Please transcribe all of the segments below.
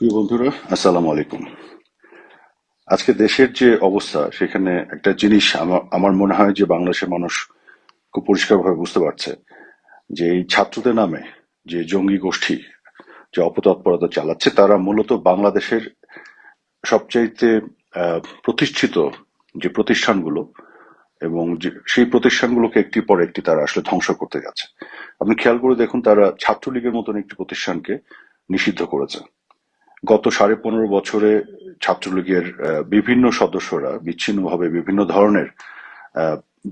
প্রিয় বন্ধুরা, আসসালামু আলাইকুম। আজকে দেশের যে অবস্থা, সেখানে একটা জিনিস আমার মনে হয় যে বাংলাদেশের মানুষ খুব পরিষ্কারভাবে বুঝতে পারছে যে এই ছাত্রদের নামে যে জঙ্গি গোষ্ঠী, যে অপতৎপরতা চালাচ্ছে, তারা মূলত বাংলাদেশের সবচাইতে প্রতিষ্ঠিত যে প্রতিষ্ঠানগুলো এবং সেই প্রতিষ্ঠানগুলোকে একটি পর একটি তারা আসলে ধ্বংস করতে যাচ্ছে। আপনি খেয়াল করে দেখুন, তারা ছাত্রলীগের মতন একটি প্রতিষ্ঠানকে নিষিদ্ধ করেছে। গত সাড়ে পনেরো বছরে ছাত্রলীগের বিভিন্ন সদস্যরা বিচ্ছিন্নভাবে বিভিন্ন ধরনের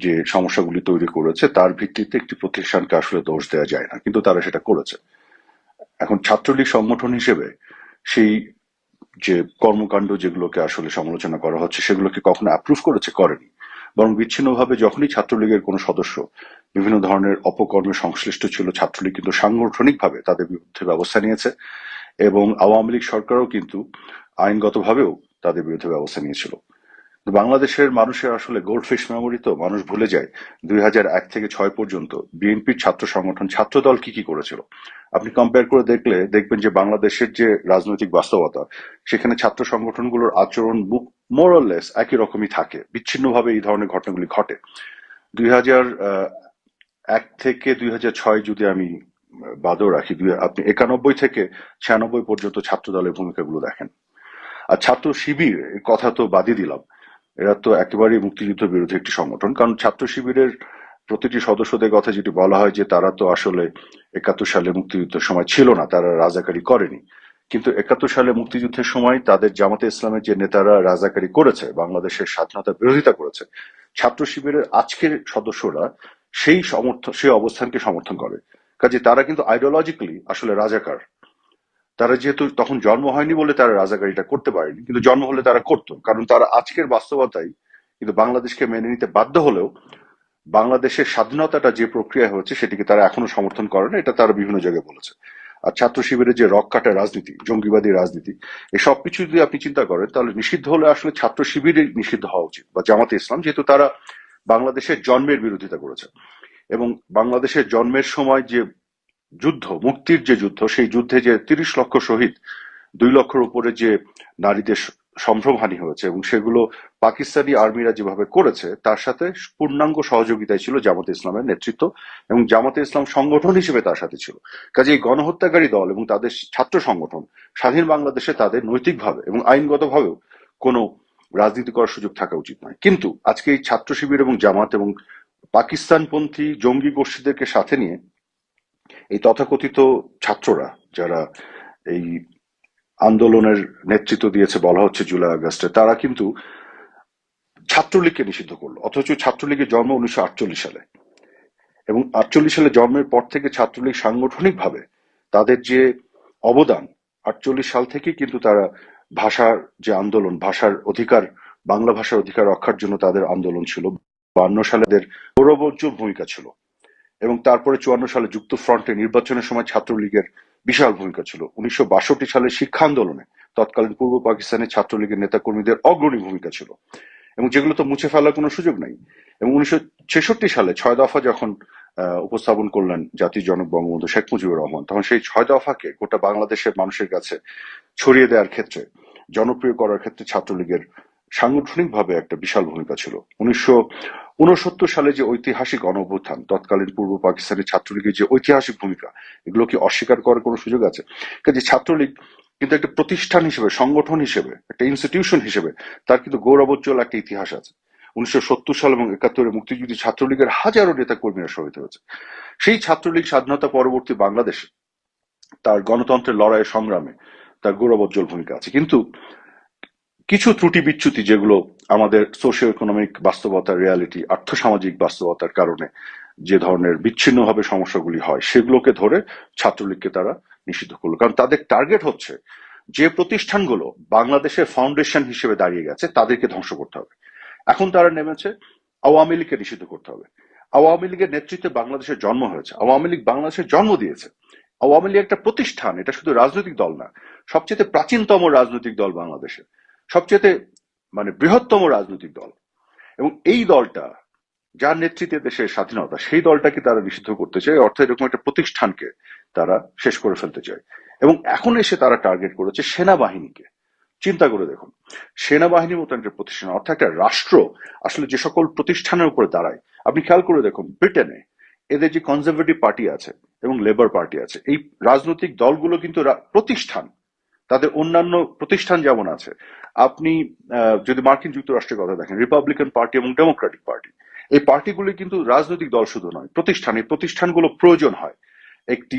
যে সমস্যাগুলি তৈরি করেছে, তার ভিত্তিতে একটি প্রতিষ্ঠানকে আসলে দোষ দেওয়া যায় না, কিন্তু তারা সেটা করেছে। এখন ছাত্রলীগ সংগঠন হিসেবে সেই যে কর্মকাণ্ড যেগুলোকে আসলে সমালোচনা করা হচ্ছে, সেগুলোকে কখনো অ্যাপ্রুভ করেছে, করেনি। বরং বিচ্ছিন্নভাবে যখনই ছাত্রলীগের কোনো সদস্য বিভিন্ন ধরনের অপকর্মে সংশ্লিষ্ট ছিল, ছাত্রলীগ কিন্তু সাংগঠনিকভাবে তাদের বিরুদ্ধে ব্যবস্থা নিয়েছে। এবং আওয়ামী লীগ সরকারও কিন্তু আইনগতভাবেও তাদের বিরুদ্ধে ব্যবস্থা নিয়েছিল। বাংলাদেশের মানুষের আসলে গোল্ডফিশ মেমোরি তো মানুষ ভুলে যায়, দুই এক থেকে ছয় পর্যন্ত বিএনপির ছাত্র সংগঠন ছাত্রদল কি কি করেছিল। আপনি কম্পেয়ার করে দেখলে দেখবেন যে বাংলাদেশের যে রাজনৈতিক বাস্তবতা, সেখানে ছাত্র সংগঠনগুলোর আচরণ মোরলেস একই রকমই থাকে, বিচ্ছিন্নভাবে এই ধরনের ঘটনাগুলি ঘটে। দুই এক থেকে দুই হাজার ছয় যদি আমি বাদও রাখি আপনি একানব্বই থেকে ছিয়ানব্বই পর্যন্ত ছাত্র দলের ভূমিকাগুলো দেখেন। আর ছাত্র শিবির কথা তো বাদই দিলাম। এরা তো একেবারেই মুক্তিযুদ্ধ বিরোধী একটি সংগঠন। কারণ ছাত্র শিবিরের প্রতিটি সদস্যদের কথা যেটি বলা হয় যে তারা তো আসলে একাত্তর সালে মুক্তিযুদ্ধের সময় ছিল না, তারা রাজাকারি করেনি। কিন্তু একাত্তর সালে মুক্তিযুদ্ধের সময় তাদের জামাতে ইসলামের যে নেতারা রাজাকারি করেছে, বাংলাদেশের স্বাধীনতা বিরোধিতা করেছে, ছাত্র শিবিরের আজকের সদস্যরা সেই সমর্থন সেই অবস্থানকে সমর্থন করে। কাজে তারা কিন্তু আইডিওলজিক্যালি আসলে রাজাকার। তারা যেহেতু তখন জন্ম হয়নি বলে তারা রাজাকারিটা করতে পারেনি, কিন্তু জন্ম হলে তারা করতো। কারণ তারা আজকের বাস্তবতায় কিন্তু বাংলাদেশকে মেনে নিতে বাধ্য হলেও বাংলাদেশের স্বাধীনতাটা যে প্রক্রিয়া হয়েছে সেটিকে তারা এখনও সমর্থন করে না, এটা তারা বিভিন্ন জায়গায় বলেছে। আর ছাত্র শিবিরের যে রক কাটা রাজনীতি, জঙ্গিবাদী রাজনীতি এই সবকিছু যদি আপনি চিন্তা করেন, তাহলে নিষিদ্ধ হলে আসলে ছাত্র শিবিরের নিষিদ্ধ হওয়া উচিত, বা জামাতে ইসলাম, যেহেতু তারা বাংলাদেশের জন্মের বিরোধিতা করেছে। এবং বাংলাদেশের জন্মের সময় যে যুদ্ধ, মুক্তির যে যুদ্ধ, সেই যুদ্ধে যে তিরিশ লক্ষ শহীদ, দুই লক্ষের উপরে যে নারীদের সম্ভ্রমহানি হয়েছে এবং সেগুলো পাকিস্তানি আর্মিরা যেভাবে করেছে, তার সাথে পূর্ণাঙ্গ সহযোগিতায় ছিল জামাতে ইসলামের নেতৃত্ব এবং জামাতে ইসলাম সংগঠন হিসেবে তার সাথে ছিল। কাজে এই গণহত্যাকারী দল এবং তাদের ছাত্র সংগঠন স্বাধীন বাংলাদেশে তাদের নৈতিকভাবে এবং আইনগতভাবেও কোনো রাজনীতি করার সুযোগ থাকা উচিত নয়। কিন্তু আজকে এই ছাত্র শিবির এবং জামাত এবং পাকিস্তানপন্থী জঙ্গি গোষ্ঠীদেরকে সাথে নিয়ে এই তথাকথিত ছাত্ররা, যারা এই আন্দোলনের নেতৃত্ব দিয়েছে বলা হচ্ছে জুলাই আগস্টে, তারা কিন্তু ছাত্রলীগকে নিষিদ্ধ করল। অথচ ছাত্রলীগের জন্ম উনিশশো আটচল্লিশ সালে। এবং আটচল্লিশ সালে জন্মের পর থেকে ছাত্রলীগ সাংগঠনিকভাবে তাদের যে অবদান, আটচল্লিশ সাল থেকে কিন্তু তারা ভাষার যে আন্দোলন, ভাষার অধিকার, বাংলা ভাষার অধিকার রক্ষার জন্য তাদের আন্দোলন ছিল। বান্ন সালে তাদের গৌরবোজ্জ্বল ভূমিকা ছিল এবং তারপরে চুয়ান্ন সালে যুক্ত ফ্রন্টে নির্বাচনের সময় ছাত্রলীগের বিশাল ভূমিকা ছিল। উনিশশো বাষট্টি সালে শিক্ষা আন্দোলনে তৎকালীন পূর্ব পাকিস্তানের ছাত্রলীগের নেতাকর্মীদের অগ্রণী ভূমিকা ছিল এবং যেগুলো তো মুছে ফেলার কোনো সুযোগ নাই। এবং উনিশশো ছেষট্টি সালে ছয় দফা যখন উপস্থাপন করলেন জাতির জনক বঙ্গবন্ধু শেখ মুজিবুর রহমান, তখন সেই ছয় দফাকে গোটা বাংলাদেশের মানুষের কাছে ছড়িয়ে দেওয়ার ক্ষেত্রে, জনপ্রিয় করার ক্ষেত্রে ছাত্রলীগের সাংগঠনিকভাবে একটা বিশাল ভূমিকা ছিল। উনিশশো উনসত্তর সালে যে ঐতিহাসিক অনভ্যুত্থান তৎকালীন পূর্ব পাকিস্তানের ছাত্রলীগের যে ঐতিহাসিক ভূমিকা এগুলো কি অস্বীকার করার কোনো সুযোগ আছে? কাজে ছাত্রলীগ কিন্তু একটা প্রতিষ্ঠান হিসেবে, সংগঠন হিসেবে, একটা ইনস্টিটিউশন হিসেবে, তার কিন্তু গৌরবোজ্জ্বল একটা ইতিহাস আছে। উনিশশো সত্তর সাল এবং একাত্তরে মুক্তিযুদ্ধী ছাত্রলীগের হাজারো নেতা কর্মীরা শহীদ হয়েছে। সেই ছাত্রলীগ স্বাধীনতা পরবর্তী বাংলাদেশে তার গণতন্ত্রের লড়াইয়ের সংগ্রামে তার গৌরবোজ্জ্বল ভূমিকা আছে। কিন্তু কিছু ত্রুটি বিচ্যুতি যেগুলো আমাদের সোশিও ইকোনমিক বাস্তবতার রিয়ালিটি আর্থসামাজিক বাস্তবতার কারণে যে ধরনের বিচ্ছিন্নভাবে সমস্যাগুলি হয়, সেগুলোকে ধরে ছাত্রলীগকে তারা নিষিদ্ধ করল। কারণ তাদের টার্গেট হচ্ছে যে প্রতিষ্ঠানগুলো বাংলাদেশের ফাউন্ডেশন হিসেবে দাঁড়িয়ে গেছে, তাদেরকে ধ্বংস করতে হবে। এখন তারা নেমেছে আওয়ামী লীগকে নিষিদ্ধ করতে হবে। আওয়ামী লীগের নেতৃত্বে বাংলাদেশের জন্ম হয়েছে, আওয়ামী লীগ বাংলাদেশের জন্ম দিয়েছে। আওয়ামী লীগ একটা প্রতিষ্ঠান, এটা শুধু রাজনৈতিক দল না, সবচেয়ে প্রাচীনতম রাজনৈতিক দল বাংলাদেশের সবচেয়ে মানে বৃহত্তম রাজনৈতিক দল। এবং এই দলটা, যার নেতৃত্বে দেশের স্বাধীনতা, সেই দলটাকে তারা নিষিদ্ধ করতে চায়, অর্থাৎ এরকম একটা প্রতিষ্ঠানকে তারা শেষ করে ফেলতে চায়। এবং এখন এসে তারা টার্গেট করেছে সেনাবাহিনীকে। চিন্তা করে দেখুন সেনাবাহিনীর মতো একটা প্রতিষ্ঠান, অর্থাৎ একটা রাষ্ট্র আসলে যে সকল প্রতিষ্ঠানের উপরে দাঁড়ায়। আপনি খেয়াল করে দেখুন, ব্রিটেনে এদের যে কনজারভেটিভ পার্টি আছে এবং লেবার পার্টি আছে, এই রাজনৈতিক দলগুলো কিন্তু প্রতিষ্ঠান, তাদের অন্যান্য প্রতিষ্ঠান যেমন আছে আপনি যদি মার্কিন যুক্তরাষ্ট্রের কথা দেখেন রিপাবলিকান পার্টি এবং ডেমোক্রেটিক পার্টি এই পার্টিগুলি কিন্তু রাজনৈতিক দল শুধু নয়, প্রতিষ্ঠান, এই প্রতিষ্ঠানগুলো প্রয়োজন হয় একটি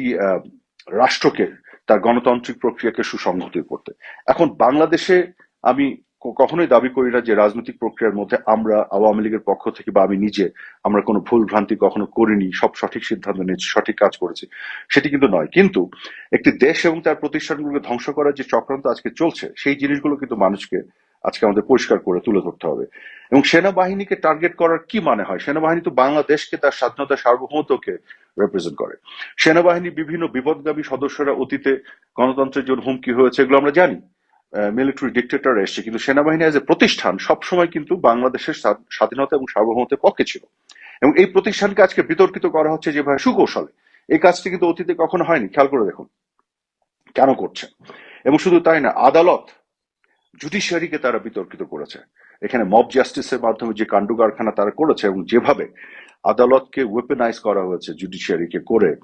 রাষ্ট্রকে, তার গণতান্ত্রিক প্রক্রিয়াকে সুসংহত করতে। এখন বাংলাদেশে আমি কখনোই দাবি করি না যে রাজনৈতিক প্রক্রিয়ার মধ্যে আমরা আওয়ামী লীগের পক্ষ থেকে বা আমি নিজে আমরা কোনো ভুল ভ্রান্তি কখনো করিনি, সব সঠিক সিদ্ধান্ত নিয়েছি, সঠিক কাজ করেছি, সেটি কিন্তু নয়। কিন্তু একটি দেশ এবং তার প্রতিষ্ঠানগুলোকে ধ্বংস করার যে চক্রান্ত আজকে চলছে, সেই জিনিসগুলো কিন্তু মানুষকে আজকে আমাদের পরিষ্কার করে তুলে ধরতে হবে। এবং সেনাবাহিনীকে টার্গেট করার কি মানে হয়? সেনাবাহিনী তো বাংলাদেশকে তার স্বাধীনতা, সার্বভৌমত্বকে রিপ্রেজেন্ট করে। সেনাবাহিনী বিভিন্ন বিপদগামী সদস্যরা অতীতে গণতন্ত্রের জন্য হুমকি হয়েছে, এগুলো আমরা জানি। মিলিটারি ডিক্টেটর এসছে। কিন্তু সেনাবাহিনী এজ এ প্রতিষ্ঠান সবসময় কিন্তু বাংলাদেশের স্বাধীনতা এবং সার্বভৌমত্বের পক্ষে ছিল। এবং এই প্রতিষ্ঠানকে আজকে বিতর্কিত করা হচ্ছে যেভাবে সুকৌশলে। এই কাজটি কিন্তু অতীতে কখনো হয়নি। খেয়াল করে দেখুন। কেন করছে? এবং শুধু তাই না, আদালত জুডিশিয়ারিকে তারা বিতর্কিত করেছে। এখানে মব জাস্টিসের মাধ্যমে যে কাণ্ড কারখানা তারা করেছে এবং যেভাবে আদালতকে ওয়েপেনাইজ করা হয়েছে জুডিশিয়ারিকে করে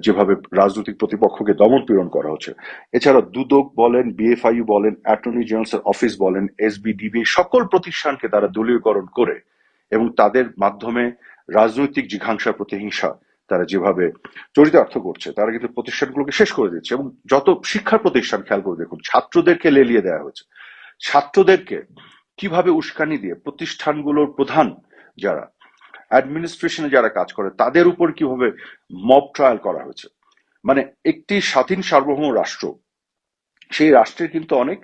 যেভাবে রাজনৈতিক প্রতিপক্ষকে দমন পীড়ন করা হচ্ছে। এছাড়া দুদক বলেন বিএফআইইউ বলেন অ্যাটর্নি জেনারেল অফিস বলেন এসবিডিবি সকল প্রতিষ্ঠানকে তারা দলীয়করণ করে এবং তাদের মাধ্যমে রাজনৈতিক জিঘাংসা প্রতিহিংসা তারা যেভাবে চরিতার্থ করছে, তারা কিন্তু প্রতিষ্ঠানগুলোকে শেষ করে দিচ্ছে। এবং যত শিক্ষা প্রতিষ্ঠান, খেয়াল করে দেখুন, ছাত্রদেরকে লেলিয়ে দেওয়া হয়েছে। ছাত্রদেরকে কীভাবে উস্কানি দিয়ে প্রতিষ্ঠানগুলোর প্রধান যারা অ্যাডমিনিস্ট্রেশনে যারা কাজ করে, তাদের উপর কীভাবে মব ট্রায়াল করা হয়েছে? মানে একটি স্বাধীন সার্বভৌম রাষ্ট্র, সেই রাষ্ট্রের কিন্তু অনেক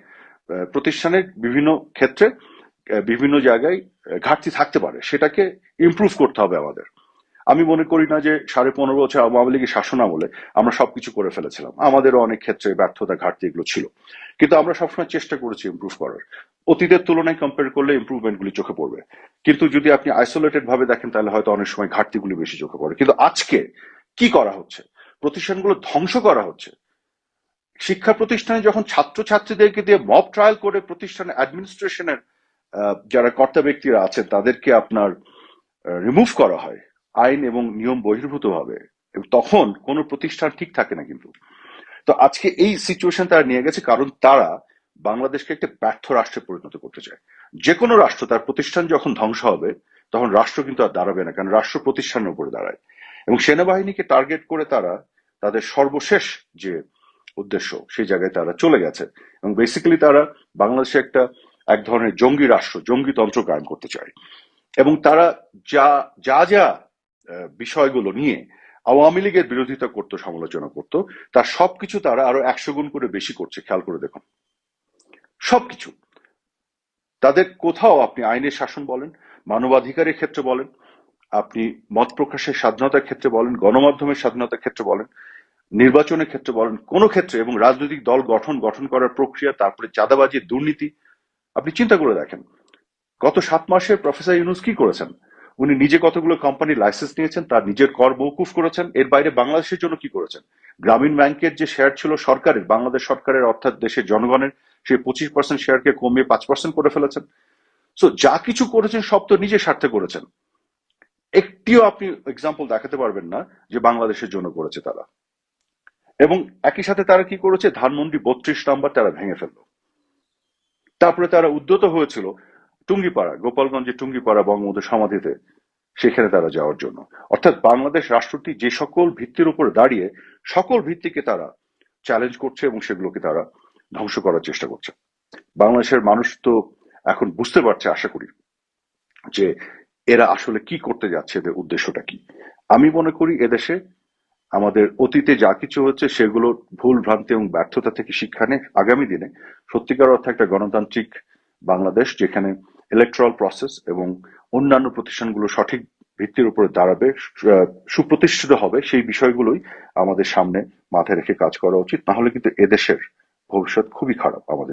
প্রতিষ্ঠানের বিভিন্ন ক্ষেত্রে বিভিন্ন জায়গায় ঘাটতি থাকতে পারে। সেটাকে ইমপ্রুভ করতে হবে আমাদের। আমি মনে করি না যে সাড়ে পনেরো বছর আওয়ামী লীগের শাসন আমলে আমরা সবকিছু করে ফেলেছিলাম। আমাদেরও অনেক ক্ষেত্রে ব্যর্থতা, ঘাটতি এগুলো ছিল। কিন্তু আমরা সবসময় চেষ্টা করেছি ইমপ্রুভ করার। অতীতের তুলনায় কম্পেয়ার করলে ইমপ্রুভমেন্ট গুলি চোখে পড়বে। কিন্তু যদি আপনি আইসোলেটেড ভাবে দেখেন, তাহলে হয়তো অনেক সময় ঘাটতিগুলি বেশি চোখে পড়ে। কিন্তু আজকে কি করা হচ্ছে? প্রতিষ্ঠানগুলো ধ্বংস করা হচ্ছে। শিক্ষা প্রতিষ্ঠানে যখন ছাত্রছাত্রীদেরকে দিয়ে মব ট্রায়াল করে প্রতিষ্ঠানে অ্যাডমিনিস্ট্রেশনের যারা কর্তা ব্যক্তিরা আছেন, তাদেরকে আপনার রিমুভ করা হয়। আইন এবং নিয়ম বহির্ভূত ভাবে তখন কোনো প্রতিষ্ঠান ঠিক থাকে না কিন্তু। তো আজকে এই সিচুয়েশন তারা নিয়ে গেছে কারণ তারা বাংলাদেশকে একটা ব্যর্থ রাষ্ট্রে পরিণত করতে চায়। যে কোনো রাষ্ট্র, তার প্রতিষ্ঠান যখন ধ্বংস হবে, তখন রাষ্ট্র কিন্তু আর দাঁড়াবে না, কারণ রাষ্ট্র প্রতিষ্ঠানের উপরে দাঁড়ায়। এবং সেনাবাহিনীকে টার্গেট করে তারা তাদের সর্বশেষ যে উদ্দেশ্য, সেই জায়গায় তারা চলে গেছে। এবং বেসিক্যালি তারা বাংলাদেশে একটা এক ধরনের জঙ্গি রাষ্ট্র, জঙ্গি তন্ত্র কায়েম করতে চায়। এবং তারা যা যা যা বিষয়গুলো নিয়ে আওয়ামী লীগের বিরোধিতা করতো, সমালোচনা করত, তার সবকিছু তারা আরও একশো গুণ করে বেশি করছে, খেয়াল করে দেখুন। সবকিছু। তাদের কোথাও আপনি আইনের শাসন বলেন, মানবাধিকারের ক্ষেত্রে বলেন, আপনি মত প্রকাশের স্বাধীনতার ক্ষেত্রে বলেন, গণমাধ্যমের স্বাধীনতার ক্ষেত্রে বলেন, নির্বাচনের ক্ষেত্রে বলেন, কোন ক্ষেত্রে এবং রাজনৈতিক দল গঠন গঠন করার প্রক্রিয়া, তারপরে চাঁদাবাজি দুর্নীতি, আপনি চিন্তা করে দেখেন। গত সাত মাসে প্রফেসর ইউনুস কি করেছেন? উনি নিজে কতগুলো কোম্পানি লাইসেন্স নিয়েছেন, তার নিজের কর মৌকুফ করেছেন, এর বাইরে বাংলাদেশের জন্য কি করেছেন? গ্রামীণ ব্যাংকের যে শেয়ার ছিল সরকারের, বাংলাদেশ সরকারের অর্থাৎ দেশের জনগণের সেই পঁচিশ পার্সেন্ট শেয়ারকে কমিয়ে পাঁচ পার্সেন্ট করে ফেলেছেন। সো যা কিছু করেছেন সব তো নিজের স্বার্থে করেছেন। একটিও আপনি এক্সাম্পল দেখাতে পারবেন না যে বাংলাদেশের জন্য করেছে তারা। এবং একই সাথে তারা কি করেছে? ধানমন্ডি বত্রিশ নাম্বার তারা ভেঙে ফেলল। তারপরে তারা উদ্যত হয়েছিল টুঙ্গিপাড়া, গোপালগঞ্জের টুঙ্গিপাড়া বঙ্গবন্ধু সমাধিতে সেখানে তারা যাওয়ার জন্য। অর্থাৎ বাংলাদেশ রাষ্ট্রটি যে সকল ভিত্তির উপর দাঁড়িয়ে সকল ভিত্তিকে তারা চ্যালেঞ্জ করছে এবং সেগুলোকে তারা ধ্বংস করার চেষ্টা করছে। বাংলাদেশের মানুষ তো এখন বুঝতে পারছে, আশা করি, যে এরা আসলে কি করতে যাচ্ছে, এদের উদ্দেশ্যটা কি। আমি মনে করি এদেশে আমাদের অতীতে যা কিছু হচ্ছে সেগুলো ভুল ভ্রান্তি এবং ব্যর্থতা থেকে শিক্ষা নেই। আগামী দিনে সত্যিকার অর্থে একটা গণতান্ত্রিক বাংলাদেশ, যেখানে ইলেকট্রাল প্রসেস এবং অন্যান্য প্রতিষ্ঠানগুলো সঠিক ভিত্তির উপরে দাঁড়াবে সুপ্রতিষ্ঠিত হবে, সেই বিষয়গুলোই আমাদের সামনে মাথায় রেখে কাজ করা উচিত। না হলে কিন্তু এদেশের ভবিষ্যৎ খুবই খারাপ আমাদের।